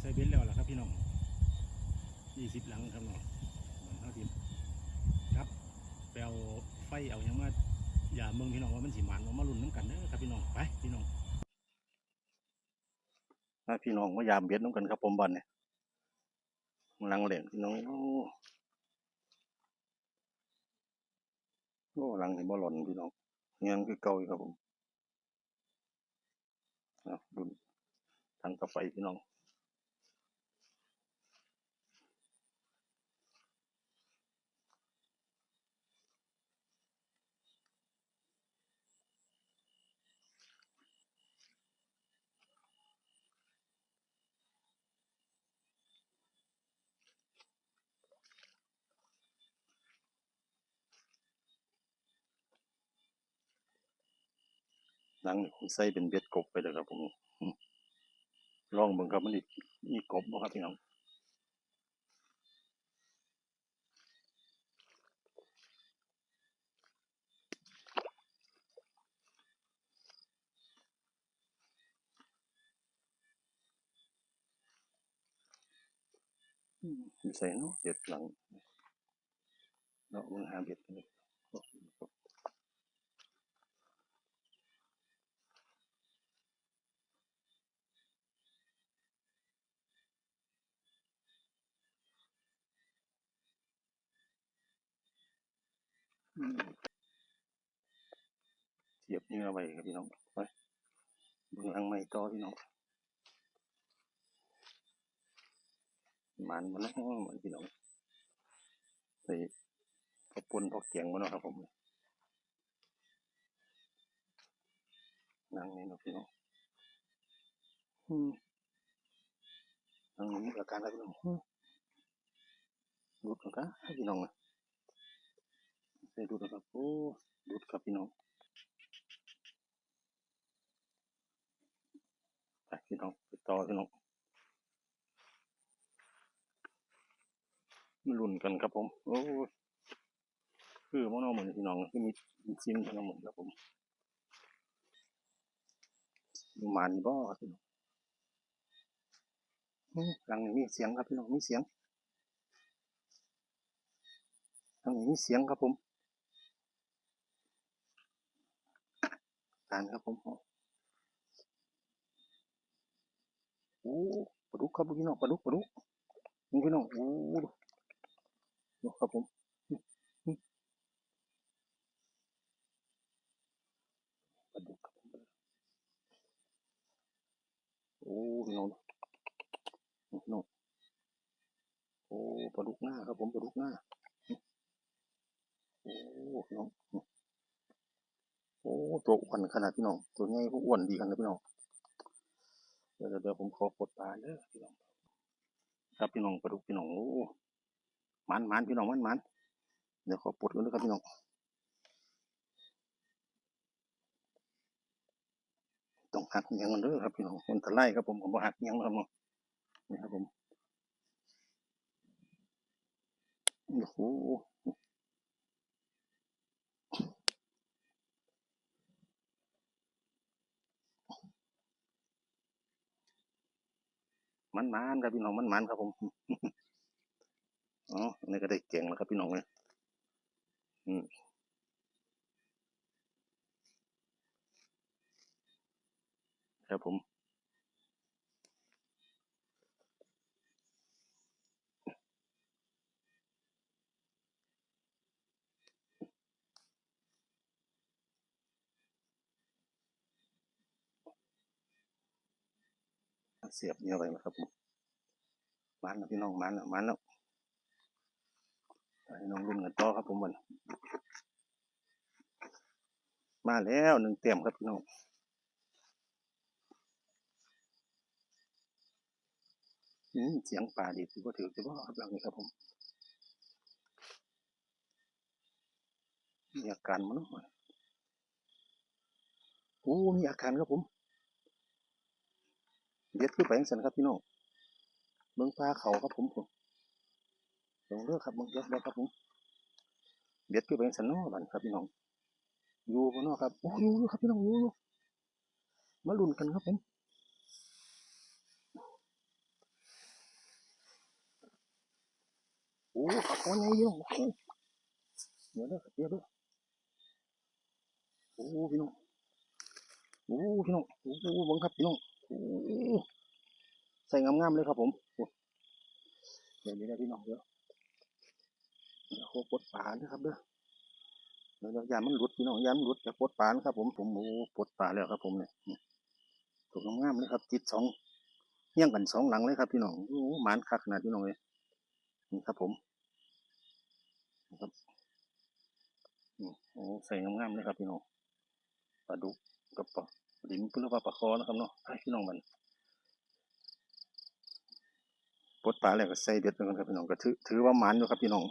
ใส่เบ็ดแล้วล่ะครับพี่น้องยี่สิบหลังครับนาะเหมือนเท่าที่ครับไปเอาไฟเอาหยังมาอย่าเมืองพี่น้องว่ามันสิหมันเอามาลุ่นน้ำกันเด้อครับพี่น้องไปพี่น้องมาพี่น้องมายามเบ็ดน้ำกันครับผมบันเนี่ยลังเหล่งพี่น้องโอ้ลังเห็นบ่หล่นพี่น้องเงี้ยคือเก่าอีกครับผมเอาดุนทางกาไฟพี่น้อง หลังนี่ผมใส่เป็นเบ็ดกบไปเลยครับผมอืมลองเบิ่งครับมันนี่มีกบบ่ครับพี่น้องอืมอยู่ใส่เนาะเบ็ดหลังเนาะมึงหาเบ็ดเลย เสียบเนื้อไว้ครับพี่น้องไปเบิ่งหลังใหม่ต่อพี่น้องมันมันเนาะมันพี่น้องใส่พอปนพอเกียงมันเนาะครับผมนั่งนี่เนาะพี่น้องอืมนั่งนี่มีอาการอะไรพี่น้องอืมดูดเนาะครับพี่น้องนะ ใส่ดูดนะครับ โอ้ดูดครับพี่น้องไปพี่น้องไปต่อพี่น้องมาลุ้นกันครับผม โอ้ยคือมันเอาเหมือนพี่น้องที่มีซิมกันเหมือนครับผมมันบ่พี่น้องอืมหลังนี้มีเสียงครับพี่น้องมีเสียงหลังนี้มีเสียงครับผม การครับผมโอ้ปลาดุกครับพี่น้องปลาดุกปลาดุกนี่พี่น้องโอ้ดูครับผมปลาดุกครับโอ้พี่น้องพี่น้องโอ้ปลาดุกหน้าครับผมปลาดุกหน้าโอ้พี่น้อง โอ้ตัวอ้วนขนาดพี่น้อง ตัวใหญ่พวกอ้วนดีกันนะพี่น้อง เดี๋ยวเดี๋ยวผมขอกดตาเด้อพี่น้อง ครับพี่น้องปลาดุกพี่น้อง โอ้มันมันพี่น้องมันมันเดี๋ยวขอปลดกันด้วยครับพี่น้อง ต้องหักเงียงกันเด้อครับพี่น้องคนตะไลครับผมผมหักเงียงครับผมนี่ครับผม โอ้โห มันมันครับพี่น้องมันมันครับผมอ๋อนี่ก็ได้เก่งแล้วครับพี่น้องเลยอืมครับผม เสียบเนี่ยไปนะครับผมมันแล้วพี่น้องมันแล้วมันแล้วให้น้องรุ่นกันต่อครับผมมันมาแล้วหนึ่งเต็มครับพี่น้องเสียงป่าดีถือว่าถือถือว่าครับหลังนี้ครับผมมีอาการมั้งเนาะโอ้มีอาการครับผม เย็ดขึ้นไปยังสันครับพี่น้องเมืองปลาเขาครับผมผมลงเลือกครับเมืองเยอะแล้วครับผมเย็ดขึ้นไปยังสันนอบันครับพี่น้องอยู่บนนอกครับโอ้ยอยู่ครับพี่น้องอยู่อยมาลุ้นกันครับผมโอ้ขับตัใหญ่เยอะเดี๋ยวเด้อเยอะด้อโอ้พี่น้องโอ้พี่น้องโอ้บังครับพี่น้อง ใส่งามๆเลยครับผมอ้เดี๋ยวนี้นะพี่น้องเดี๋ยวเดี๋ยวโคปดปาเด้อครับเด้อเดี๋ยวยามมันหลุดพี่น้องยามหลุดจากปดปานครับ ผมผมโอ้ปดปลาแล้วครับ ผมเนี่ยนี่ตัวงามๆเลยครับจิตสองเฮี้ยงกันสองหลังเลยครับพี่น้องโอ้หมานคักขนาดพี่น้องเลยนี่ครับผมนะครับโอ้ใส่งามๆเลยครับพี่น้องปลาดุกกับปลาลิมเพื่อว่าปลาคอนะครับเนาะให้พี่น้องมันปดปลาแล้วก็ใส่เบ็ดไปก่อนครับพี่น้องก็ถือถือว่ามานอยู่ครับพี่น้อง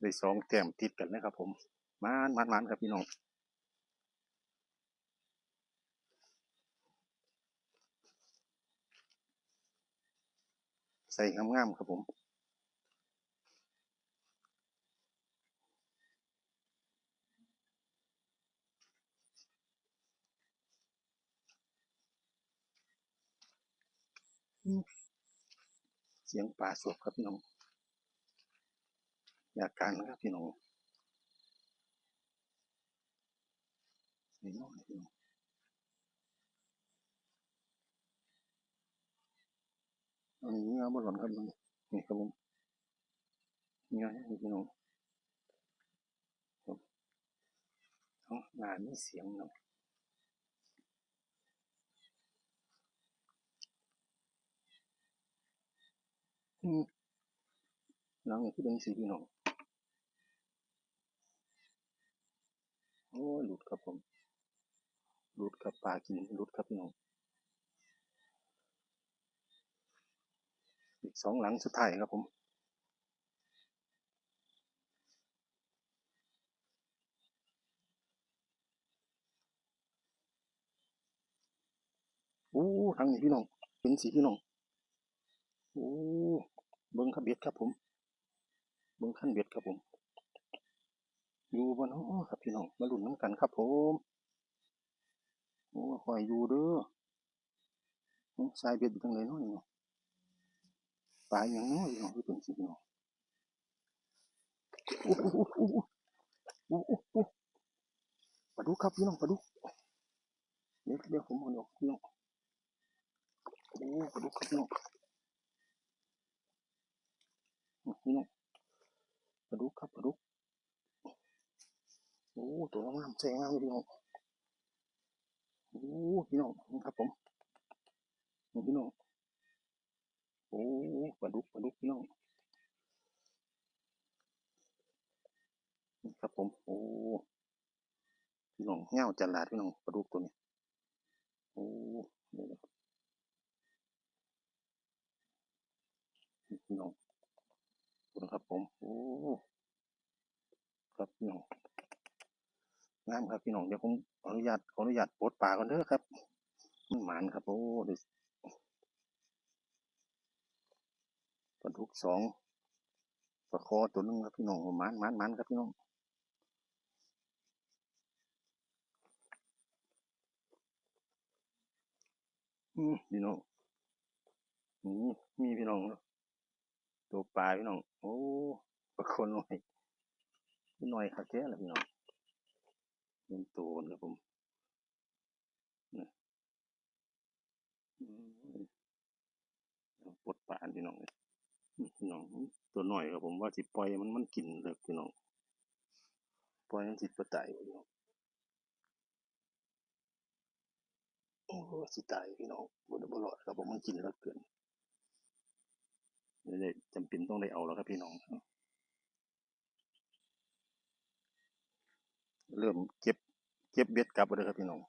ได้สองแต้มติดกันนะครับ ผมมานมานมานครับพี่น้องใส่งามๆครับผม เสียงป่าสวบครับพี่น้องอยากการครับพี่น้องใส่น้อยพี่น้องอันนี้เอาบอลหล่นครับพี่น้องนี่ครับผมนี่ไงพี่น้องครับเอางานนี้เสียงน่อย อืมน้องนี่คือเป็นสีพี่น้องโอ้หลุดครับผมหลุดครับปลากินหลุดครับพี่น้องอีกสองหลังสุดท้ายครับผมโอ้ทางนี้พี่น้องเป็นสีพี่น้องโอ้ เบิ้งขับเบ็ดครับผม เบิ้งขั้นเบ็ดครับผม อยู่บนห้องครับพี่น้อง มาลุ้นน้ำกันครับผมโอ้คอยอยู่เด้อสายเบ็ดอยู่ตรงไหนน้อยเนาะปลาอย่างน้อยเนาะที่เป็นสีพี่น้องโอ้โอ้โอ้โอ้โอ้โอ้โอ้ปลาดุครับพี่น้องปลาดุเดี๋ยวเดี๋ยวผมเอาออกพี่น้องโอ้ปลาดุครับพี่น้อง พี่น้องปลาดุกครับปลาดุกโอ้ตัวงามแสงงามเลยพี่น้องโอ้พี่น้องครับผมพี่น้องโอ้ปลาดุกปลาดุกพี่น้องครับผมโอ้พี่น้องเงาจันลาดพี่น้องปลาดุกตัวนี้โอ้เดี๋ยวพี่น้อง คุณครับผม โอ้ครับพี่น้องงามครับพี่น้องเดี๋ยวผมขออนุญาตขออนุญาตปลดปลาก่อนเด้อครับมันหมานครับโอ้ดี๋ยวปลาดุกสองปลาคอตัวนึงครับพี่น้องหมานหมานหมานครับพี่น้องอืมพี่น้องนี่มีพี่น้องเนอะ ตัวปลาพี่น้อง โอ้ปลาคนหน่อยพี่หน่อยครับแค่ละพี่น้องเป็นตัวนครับผมปลดปลาพี่น้องพี่น้อง ตัวหน่อยครับผมว่าสิปล่อยมันมันกินเลยพี่น้อง ปล่อยมันสิปตายพี่น้อง โอ้สิตายพี่น้องบ่ได้บ่รอดครับผมมันกินแล้วเกิน เลยจำเป็นต้องได้เอาแล้วครับพี่น้อง เริ่มเก็บ เก็บเบ็ดกลับแล้วครับพี่น้อง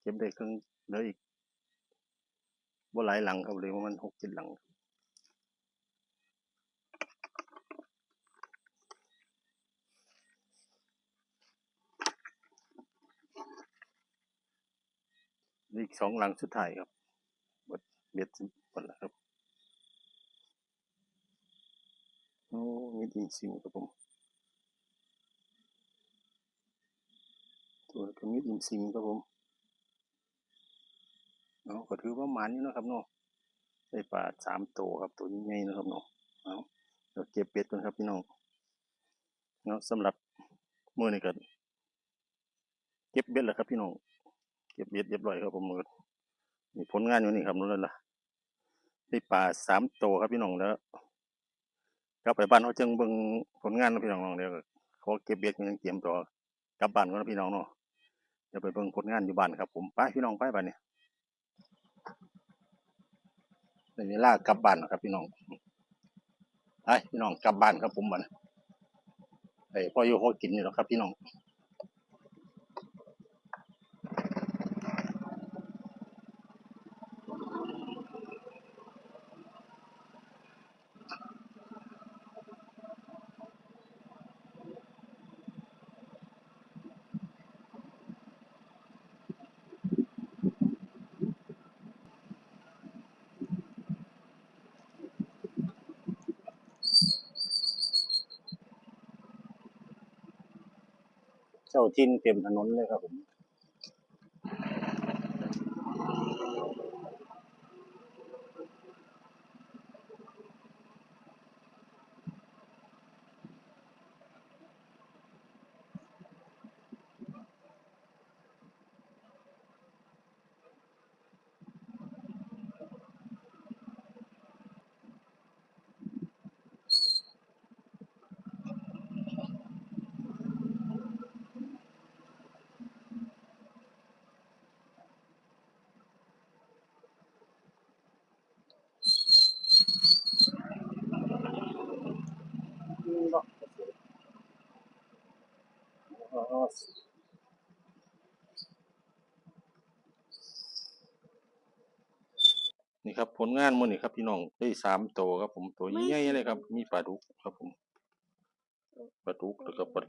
เก็บได้ครึ่งเหลืออีกบ่หลายหลังครับเลยประมาณหกเจ็ดหลังอีกสองหลังสุดท้ายครับ บ็ดเบ็ดหมดแล้วครับโอ้มีดินซิวครับผมตัวก็มีดินซิงครับผมเอาก็ถือว่าหมันอยู่นะครับเนาะได้ปลาสามตัวครับตัวใหญ่ๆนะครับเนาะเอาเดี๋ยวเก็บเบ็ดกันครับพี่น้องเนาะสำหรับมื้อนี้ก็เก็บเบ็ดแล้วครับพี่น้องเก็บเบ็ดเรียบร้อยครับผมก็มีผลงานอยู่นี่ครับนั่นล่ะ ได้ปลาสามตัวครับพี่น้องแล้วกลับไปบ้านเขาจึงเบิ่งผลงานนะพี่น้องเดี๋ยวก็ขอเก็บเบ็ดยังเตรียมตัวกลับบ้านก่อนนะพี่น้องเนาะเดี๋ยวไปเบิ่งผลงานอยู่บ้านครับ ผมไปพี่น้องไปบ้านเนี่ยในเวลากลับบ้านครับพี่น้องไปพี่น้องกลับบ้านครับผมบัดนไอ้พ่ออยู่พ่อกินอยู่แล้วครับพี่น้อง เจ้าทินเต็มถนนเลยครับผม นี่ครับผลงานมื้อนี้ครับพี่น้องได้สามตัวครับ ผมตัวใหญ่ๆเลยครับ มีปลาดุกครับ ผมปลาดุกแล้วก็ปลา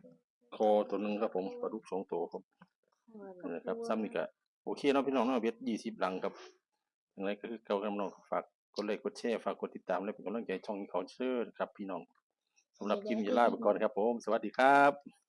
คอตัวหนึงครับ ผมปลาดุกสองตัวครับนั่นแหละครับซ้ำนี่ก็โอเคเนาะพี่น้องเนาะเบ็ดยี่สิบหลังครับอย่างไรก็คือเก่าครับน้องฝากกดไลค์กดแชร์ฝากกดติดตามและเป็นกำลังใจช่องนี้เขาเชิญครับ พี่น้องสำหรับคลิปนี้ลาไปก่อนครับ ผม สวัสดีครับ